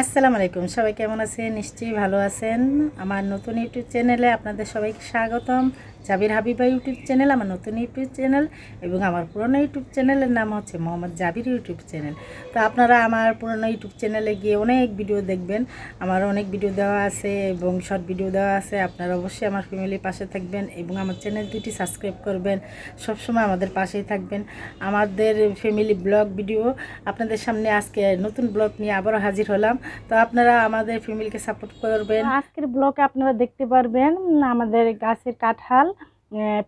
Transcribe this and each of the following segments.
আসসালামু আলাইকুম। সবাই কেমন আছেন? নিশ্চয়ই ভালো আছেন। আমার নতুন ইউটিউব চ্যানেলে আপনাদের সবাইকে স্বাগতম। জাবির হাবিবা ইউটিউব চ্যানেল, আমার নতুন ইউটিউব চ্যানেল এবং আমার পুরনো ইউটিউব চ্যানেলের নাম হচ্ছে মোহাম্মদ জাবির ইউটিউব চ্যানেল। তো আপনারা আমার পুরনো ইউটিউব চ্যানেলে গিয়ে অনেক ভিডিও দেখবেন। আমার অনেক ভিডিও দেওয়া আছে এবং শর্ট ভিডিও দেওয়া আছে। আপনারা অবশ্যই আমার ফ্যামিলির পাশে থাকবেন এবং আমার চ্যানেল দুটি সাবস্ক্রাইব করবেন। সবসময় আমাদের পাশেই থাকবেন। আমাদের ফ্যামিলি ব্লগ ভিডিও আপনাদের সামনে আজকে নতুন ব্লগ নিয়ে আবারও হাজির হলাম। তো আপনারা আমাদের ফ্যামিলিকে সাপোর্ট করবেন। আজকের ব্লগে আপনারা দেখতে পারবেন, আমাদের গাছের কাঁঠাল।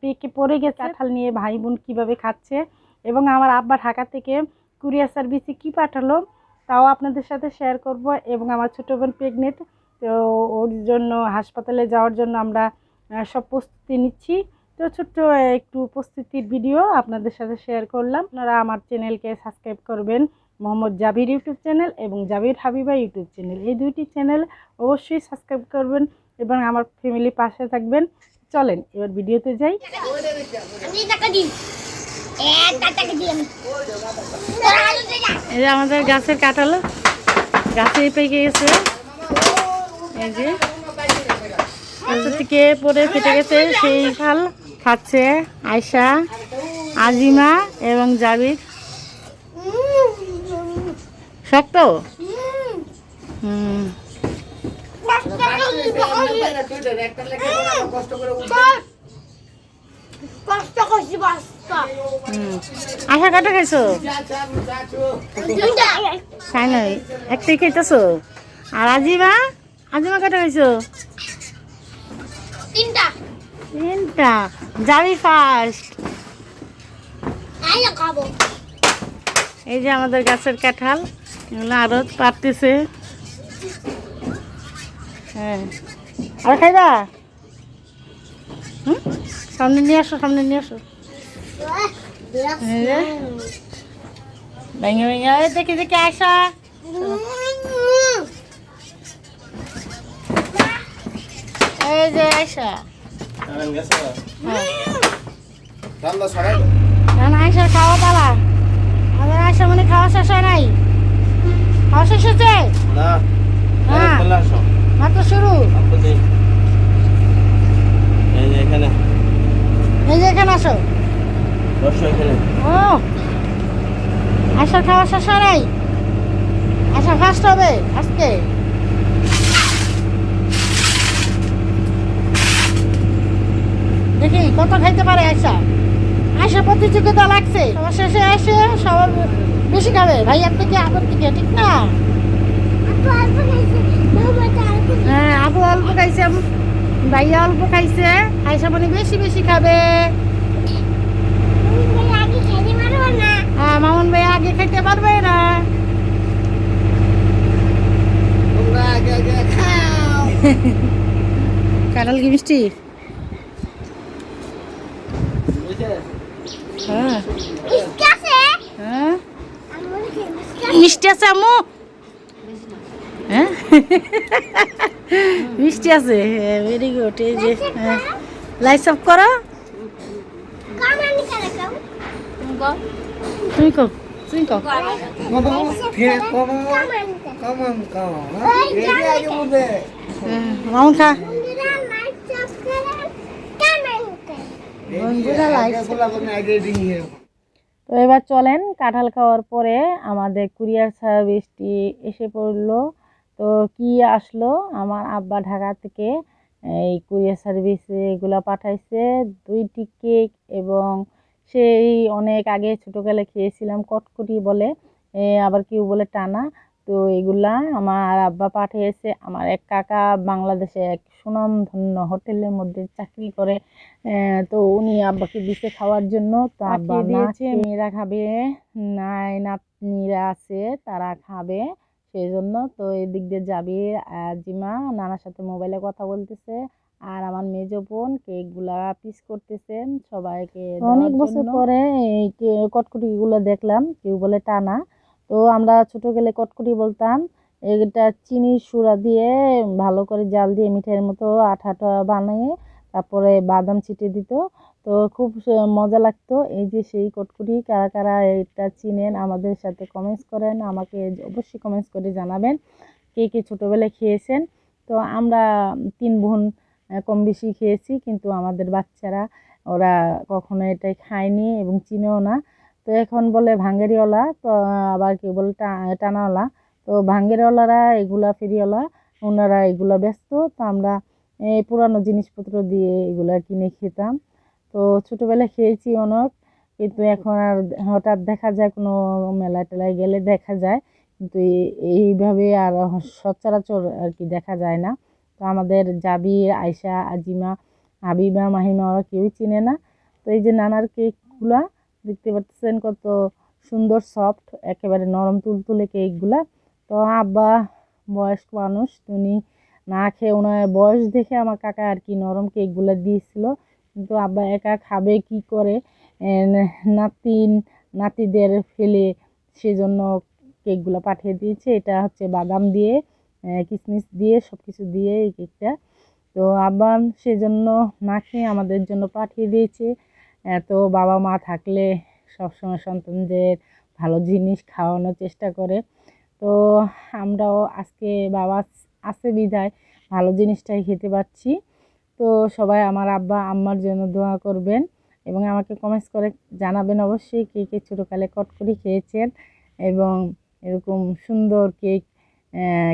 পেকে পড়ে গেছে। কাঁঠাল নিয়ে ভাই বোন কীভাবে খাচ্ছে? এবং আমার আব্বা ঢাকা থেকে কুরিয়ার সার্ভিসে কি পাঠালো তাও আপনাদের সাথে শেয়ার করব। এবং আমার ছোটো বোন প্রেগনেন্ট তো ওর জন্য হাসপাতালে যাওয়ার জন্য আমরা সব প্রস্তুতি নিচ্ছি। তো ছোট্ট একটু প্রস্তুতির ভিডিও আপনাদের সাথে শেয়ার করলাম। আপনারা আমার চ্যানেলকে সাবস্ক্রাইব করবেন। মোহাম্মদ জাবির ইউটিউব চ্যানেল এবং জাবির হাবিবা ইউটিউব চ্যানেল এই দুইটি চ্যানেল অবশ্যই সাবস্ক্রাইব করবেন এবং আমার ফ্যামিলি পাশে থাকবেন। চলেন, এবার ভিডিওতে যাই। এই যে আমাদের গাছের কাঁঠাল, গাছে পেকে গেছে। এই যে থেকে পরে ফেটে গেছে সেই খাল, খাচ্ছে আয়শা, আজিমা এবং জাবির। শক্ত? হুম। কষ্ট করছি আশা কাটা খাইছো খাই নাই একটাই খাইতেছো আর আজিমা? আজিমা কাটা খাইছো তিনটা। তিনটা। যাবি ফার্স্ট এই যে আমাদের গাছের কাঁঠাল এগুলো আরও পারতেছে। হ্যাঁ। আর খাইবা হুম? সামনে নিয়ে আসো সামনে নিয়ে আসো। এই ভেঙে ভেঙে দেখি দেখি আসা এই যে হ্যাঁ। আয়সার খাওয়া পালা আমাদের আয়সা মানে খাওয়া শেষ হয় নাই। খাওয়া শেষ হচ্ছে না। হ্যাঁ। আসো। মাত্র শুরু? এই যে এখানে। এই যে এখানে আসো। বসো এখানে। ও আয়সার খাওয়া শেষ নাই? আশা ফার্স্ট হবে আজকে। দেখি কত খাইতে পারে আয়সা আয়সা প্রতিযোগিতা লাগছে। সবার শেষে এসে সবার বেশি খাবে। ভাইয়ার থেকে আবার থেকে ঠিক না আপু অল্প খাইছে বাবা অল্প হ্যাঁ আবু অল্প খাইছে আম- ভাইয়া অল্প খাইছে আয়সা মানে বেশি বেশি খাবে। খেতে হ্যাঁ মামুন ভাই আগে খাইতে পারবে না। কাঁঠাল কি মিষ্টি? হ্যাঁ। মিষ্টি আছে? হ্যাঁ আমার মিষ্টি মিষ্টি আছে আম্মু হ্যাঁ? মিষ্টি আছে ভেরি গুড এই যে হ্যাঁ। লাইট অফ করো। তুমি কো হ্যাঁ, তো এবার চলেন কাঁঠাল খাওয়ার পরে আমাদের কুরিয়ার সার্ভিসটি এসে পড়ল। তো কি আসলো? আমার আব্বা ঢাকা থেকে এই কুরিয়ার সার্ভিসে এগুলো পাঠাইছে। দুইটি কেক এবং সেই অনেক আগে ছোটোকালে খেয়েছিলাম কটকটি বলে এ, আবার কেউ বলে টানা। তো এগুলা আমার আব্বা পাঠিয়েছে। আমার এক কাকা বাংলাদেশে এক সুনামধন্য হোটেলের মধ্যে চাকরি করে তো উনি আব্বাকে দিছে খাওয়ার জন্য। তো আব্বা দিয়েছে। মেয়েরা খাবে নাই নাতনিরা আছে তারা খাবে। সেই জন্য তো এদিক দিয়ে যাবি। জিমা নানার সাথে মোবাইলে কথা বলতেছে। আর আমার মেজ বোন কেকগুলা পিস করতেছে সবাইকে অনেক বছর পরে এই কটকটিগুলো দেখলাম কেউ বলে টানা। তো আমরা ছোট গেলে কটকটি বলতাম এটা চিনির সুরা দিয়ে ভালো করে জাল দিয়ে মিঠাইয়ের মতো আঠা আঠা বানিয়ে তারপরে বাদাম ছিটে দিত। তো খুব মজা লাগতো। এই যে সেই কটকটি, কারা কারা এটা চিনেন আমাদের সাথে কমেন্টস করেন, আমাকে অবশ্যই কমেন্টস করে জানাবেন কে কে ছোটোবেলায় খেয়েছেন। তো আমরা তিন বোন কম বেশি খেয়েছি কিন্তু আমাদের বাচ্চারা, ওরা কখনো এটাই খায়নি এবং চিনেও না। তো এখন বলে ভাঙ্গেরিওয়ালা, তো আবার কেউ বলে টা- টানাওয়ালা। তো ভাঙ্গেরিওয়ালারা এগুলা, ফেরিওয়ালা, ওনারা এগুলা ব্যস্ত। তো আমরা এই পুরানো জিনিসপত্র দিয়ে এগুলা কিনে খেতাম। তো ছোটোবেলায় খেয়েছি অনেক, কিন্তু এখন আর হঠাৎ দেখা যায় কোনো মেলায় টেলায় গেলে দেখা যায়, কিন্তু এই- এইভাবে আর সচরাচর আর কি দেখা যায় না। তো আমাদের জাবির আয়শা, আজিমা, হাবিবা, মাহিমা ওরা কেউই চিনে না। তো এই যে নানার কেকগুলা দেখতে পাচ্ছেন কত সুন্দর সফট, একেবারে নরম তুলতুলে কেকগুলা। তো আব্বা বয়স্ক মানুষ উনি না খেয়ে ওনার বয়স দেখে আমার কাকা আর কি নরম কেকগুলো দিয়েছিল। কিন্তু আব্বা একা খাবে কি করে? নাতিন, নাতিদের ফেলে সেজন্য কেকগুলো পাঠিয়ে দিয়েছে। এটা হচ্ছে বাদাম দিয়ে কিশমিশ দিয়ে সব কিছু দিয়ে এই কেকটা। তো আব্বা সেজন্য না খেয়ে আমাদের জন্য পাঠিয়ে দিয়েছে। তো বাবা মা থাকলে সবসময় সন্তানদের ভালো জিনিস খাওয়ানোর চেষ্টা করে। তো আমরাও আজকে বাবা আছে বিধায় ভালো জিনিসটাই খেতে পাচ্ছি। তো সবাই আমার আব্বা আম্মার জন্য দোয়া করবেন এবং আমাকে কমেন্টস করে জানাবেন অবশ্যই কে কে ছোটোকালে কট করে খেয়েছেন এবং এরকম সুন্দর কেক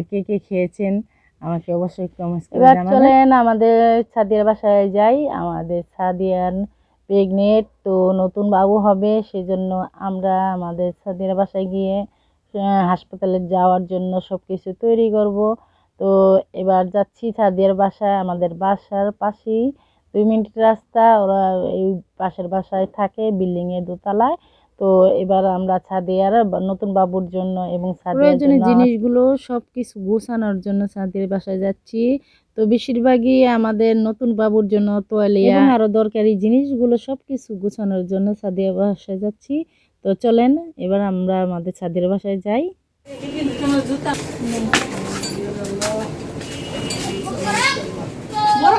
কে কে খেয়েছেন আমাকে অবশ্যই কমেন্টস করে এবার চলেন আমাদের সাদিয়ার বাসায় যাই। আমাদের সাদিয়ান প্রেগনেন্ট তো নতুন বাবু হবে সেজন্য আমরা আমাদের সাদিয়ার বাসায় গিয়ে হাসপাতালে যাওয়ার জন্য সব কিছু তৈরি করব। তো এবার যাচ্ছি সাদিয়ার বাসায় আমাদের বাসার পাশেই। দুই মিনিট রাস্তা ওরা এই পাশের বাসায় থাকে বিল্ডিংয়ে দোতলায়। তো এবার আমরা সাদিয়ার নতুন বাবুর জন্য এবং সাদিয়ার প্রয়োজনীয় জন্য জিনিসগুলো সব কিছু গোছানোর জন্য সাদির বাসায় যাচ্ছি। তো বেশিরভাগই আমাদের নতুন বাবুর জন্য তোয়ালিয়া এবং আরও দরকারি জিনিসগুলো সব কিছু গোছানোর জন্য সাদিয়া বাসায় যাচ্ছি। তো চলেন এবার আমরা আমাদের সাদির বাসায় যাই।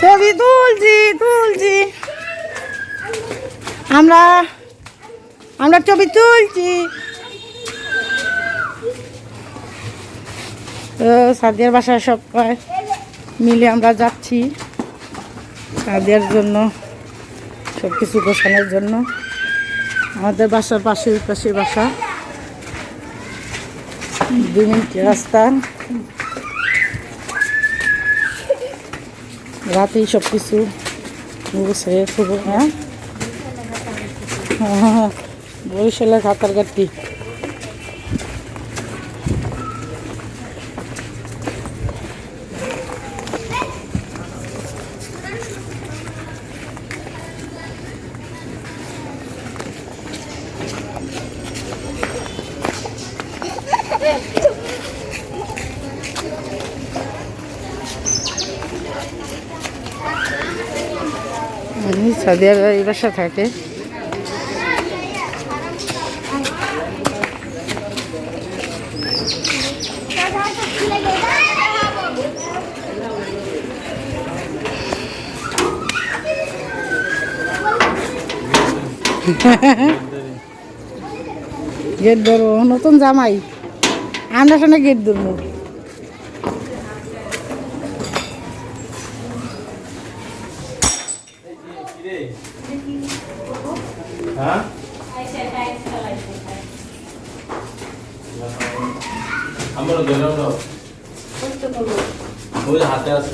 ছবি তুলছি তুলছি। আমরা আমরা ছবি তুলছি। সাদিয়ার বাসায় সবাই মিলে আমরা যাচ্ছি সাদিয়ার জন্য সব কিছু গোছানোর জন্য। আমাদের বাসার পাশে পাশে বাসা। দুই মিনিট রাস্তা রাতেই সব কিছু গুছিয়ে থুবো হ্যাঁ হ্যাঁ, বরিশালের খাতার কাটি সাদিয়ার এই বাসা থাকে। গেট ধরবো নতুন জামাই। আমরা সঙ্গে গেট ধরবো। হ্যাঁ? আমার ধরে দাও ওই হাতে আছে।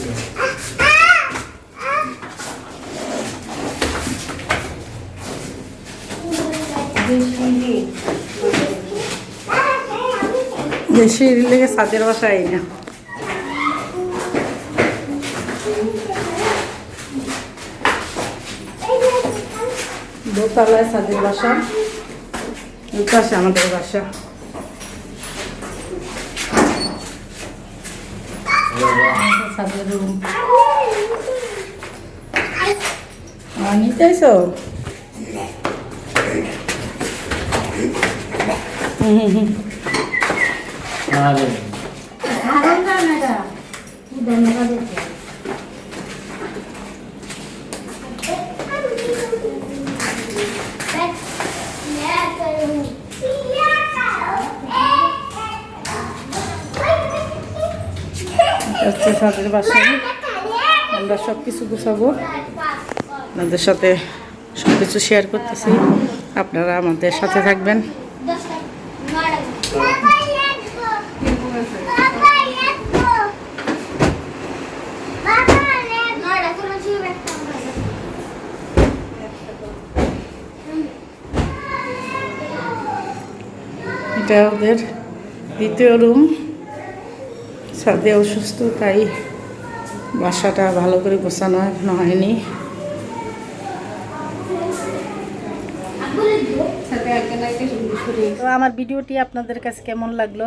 লেগে সাদের বাসায় না। দোতলায় সাদের বাসা। ওই পাশে আমাদের বাসা। সাদের রুম। নিতেছ আরে। হচ্ছে সাদের বাসায়। আমরা সব কিছু গুছাবো। আপনাদের সাথে সব কিছু শেয়ার করতেছি। আপনারা আমাদের সাথে থাকবেন। এটা ওদের দ্বিতীয় রুম সাদে অসুস্থ, তাই বাসাটা ভালো করে গোছানো এখনও হয়নি। তো আমার ভিডিওটি আপনাদের কাছে কেমন লাগল?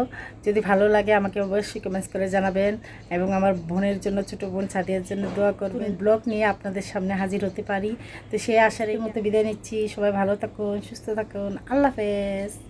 যদি ভালো লাগে, আমাকে অবশ্যই কমেন্টস করে জানাবেন এবং আমার বোনের জন্য, ছোট বোন সাদিয়ার জন্য দোয়া করবেন। ব্লগ নিয়ে আপনাদের সামনে হাজির হতে পারি। তো সেই আশার এই মতো বিদায় নিচ্ছি। সবাই ভালো থাকুন, সুস্থ থাকুন। আল্লাহ হাফেজ।